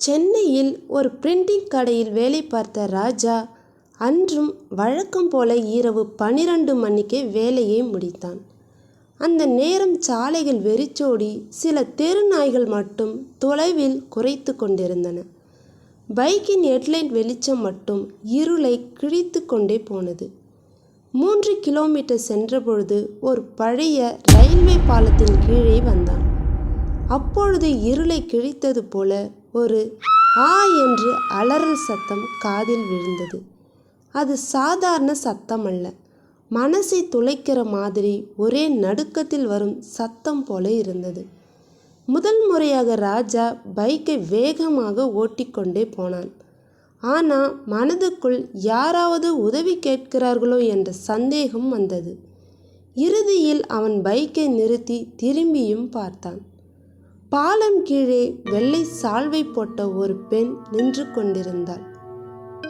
சென்னையில் ஒரு பிரிண்டிங் கடையில் வேலை பார்த்த ராஜா அன்றும் வழக்கம் போல இரவு பனிரெண்டு மணிக்கே வேலையை முடித்தான். அந்த நேரம் சாலைகள் வெறிச்சோடி சில தெரு நாய்கள் மட்டும் தொலைவில் குறைத்து கொண்டிருந்தன. பைக்கின் ஹெட்லைட் வெளிச்சம் மட்டும் இருளை கிழித்து கொண்டே போனது. மூன்று கிலோமீட்டர் சென்றபொழுது ஒரு பழைய ரயில்வே பாலத்தின் கீழே வந்தான். அப்பொழுது இருளை கிழித்தது போல ஒரு ஆ என்று அலறல் சத்தம் காதில் விழுந்தது. அது சாதாரண சத்தம் அல்ல மனசை துளைக்கிற மாதிரி ஒரே நடுக்கத்தில் வரும் சத்தம் போல இருந்தது. முதல் முறையாக ராஜா பைக்கை வேகமாக ஓட்டிக்கொண்டே போனான். ஆனா மனதுக்குள் யாராவது உதவி கேட்கிறார்களோ என்ற சந்தேகம் வந்தது. இறுதியில் அவன் பைக்கை நிறுத்தி திரும்பியும் பார்த்தான். பாலம் கீழே வெள்ளை சால்வை போட்ட ஒரு பெண் நின்று கொண்டிருந்தாள்.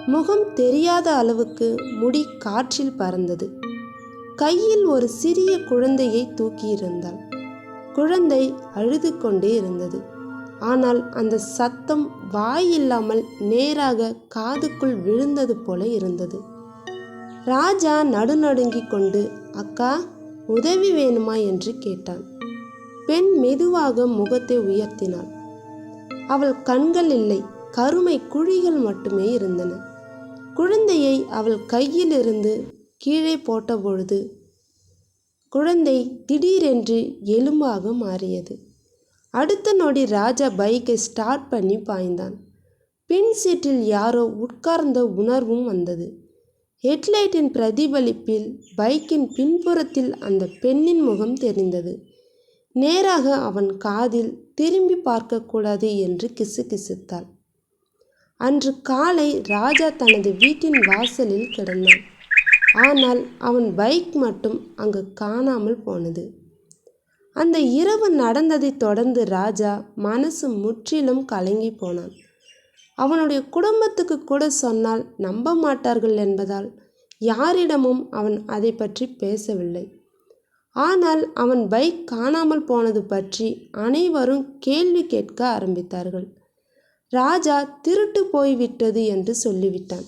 முகம் தெரியாத அளவுக்கு முடி காற்றில் பறந்தது. கையில் ஒரு சிறிய குழந்தையை தூக்கியிருந்தாள். குழந்தை அழுது கொண்டே இருந்தது. ஆனால் அந்த சத்தம் வாய் இல்லாமல் நேராக காதுக்குள் விழுந்தது போல இருந்தது. ராஜா நடுநடுங்கிக் கொண்டு அக்கா உதவி வேணுமா என்று கேட்டான். பெண் மெதுவாக முகத்தை உயர்த்தினாள். அவள் கண்கள் இல்லை கருமை குழிகள் மட்டுமே இருந்தன. குழந்தையை அவள் கையிலிருந்து கீழே போட்டபொழுது குழந்தை திடீரென்று எலும்பாக மாறியது. அடுத்த நொடி ராஜா பைக்கை ஸ்டார்ட் பண்ணி பாய்ந்தான். பின் சீட்டில் யாரோ உட்கார்ந்த உணர்வும் வந்தது. ஹெட்லைட்டின் பிரதிபலிப்பில் பைக்கின் பின்புறத்தில் அந்த பெண்ணின் முகம் தெரிந்தது. நேராக அவன் காதில் திரும்பி பார்க்கக்கூடாது என்று கிசுகிசுத்தாள். அன்று காலை ராஜா தனது வீட்டின் வாசலில் கிடந்தான். ஆனால் அவன் பைக் மட்டும் அங்கு காணாமல் போனது. அந்த இரவு நடந்ததைத் தொடர்ந்து ராஜா மனசு முற்றிலும் கலங்கி போனான். அவனுடைய குடும்பத்துக்கு கூட சொன்னால் நம்ப மாட்டார்கள் என்பதால் யாரிடமும் அவன் அதை பற்றி பேசவில்லை. ஆனால் அவன் பைக் காணாமல் போனது பற்றி அனைவரும் கேள்வி கேட்க ஆரம்பித்தார்கள். ராஜா திருட்டு போய்விட்டது என்று சொல்லிவிட்டான்.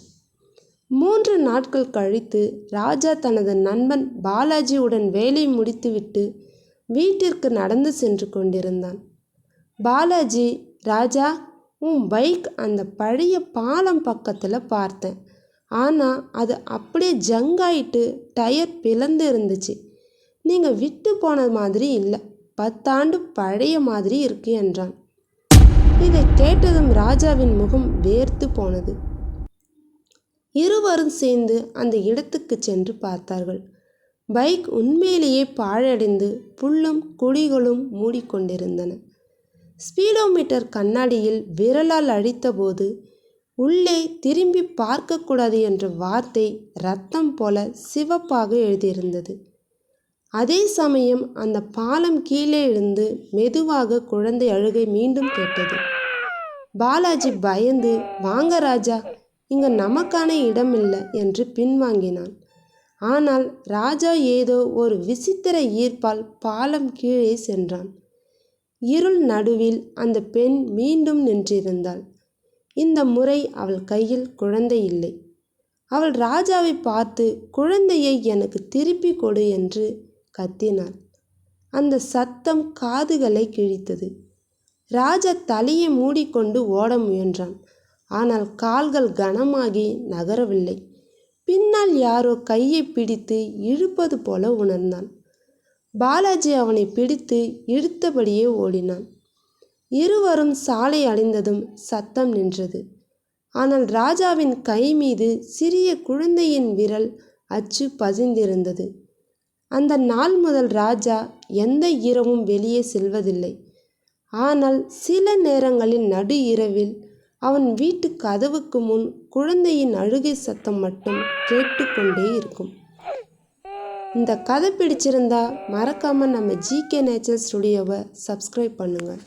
மூன்று நாட்கள் கழித்து ராஜா தனது நண்பன் பாலாஜியுடன் வேலை முடித்துவிட்டு வீட்டிற்கு நடந்து சென்று கொண்டிருந்தான். பாலாஜி ராஜா உன் பைக் அந்த பழைய பாலம் பக்கத்தில் பார்த்தேன். ஆனால் அது அப்படியே ஜங்காயிட்டு டயர் பிளந்து இருந்துச்சு. நீங்கள் விட்டு போன மாதிரி இல்லை பத்தாண்டு பழைய மாதிரி இருக்கு என்றான். இதை கேட்டதும் ராஜாவின் முகம் வேர்த்து போனது. இருவரும் சேர்ந்து அந்த இடத்துக்கு சென்று பார்த்தார்கள். பைக் உண்மையிலேயே பாழடைந்து புல்லும் குழிகளும் மூடிக்கொண்டிருந்தன. ஸ்பீடோமீட்டர் கண்ணாடியில் விரலால் அழித்தபோது உள்ளே திரும்பிப் பார்க்கக்கூடாது என்ற வார்த்தை ரத்தம் போல சிவப்பாக எழுதியிருந்தது. அதே சமயம் அந்த பாலம் கீழே இருந்து மெதுவாக குழந்தை அழுகை மீண்டும் கேட்டது. பாலாஜி பயந்து வாங்க ராஜா இங்க நமக்கான இடம் இல்லை என்று பின்வாங்கினான். ஆனால் ராஜா ஏதோ ஒரு விசித்திர ஈர்ப்பால் பாலம் கீழே சென்றான். இருள் நடுவில் அந்த பெண் மீண்டும் நின்றிருந்தாள். இந்த முறை அவள் கையில் குழந்தை இல்லை. அவள் ராஜாவை பார்த்து குழந்தையை எனக்கு திருப்பி கொடு என்று கத்தினாள். அந்த சத்தம் காதுகளை கிழித்தது. ராஜா தலையை மூடிக்கொண்டு ஓட முயன்றான். ஆனால் கால்கள் கனமாகி நகரவில்லை. பின்னால் யாரோ கையை பிடித்து இழுப்பது போல உணர்ந்தான். பாலாஜி அவனை பிடித்து இழுத்தபடியே ஓடினான். இருவரும் சாலை அடைந்ததும் சத்தம் நின்றது. ஆனால் ராஜாவின் கை மீது சிறிய குழந்தையின் விரல் அச்சு பதிந்திருந்தது. அந்த நாள் முதல் ராஜா எந்த இரவும் வெளியே செல்வதில்லை. ஆனால் சில நேரங்களில் நடு இரவில் அவன் வீட்டுக் கதவுக்கு முன் குழந்தையின் அழுகை சத்தம் மட்டும் கேட்டுக்கொண்டே இருக்கும். இந்த கதை பிடிச்சிருந்தா மறக்காம நம்ம ஜிகே நேச்சர் ஸ்டுடியோவை சப்ஸ்கிரைப் பண்ணுங்கள்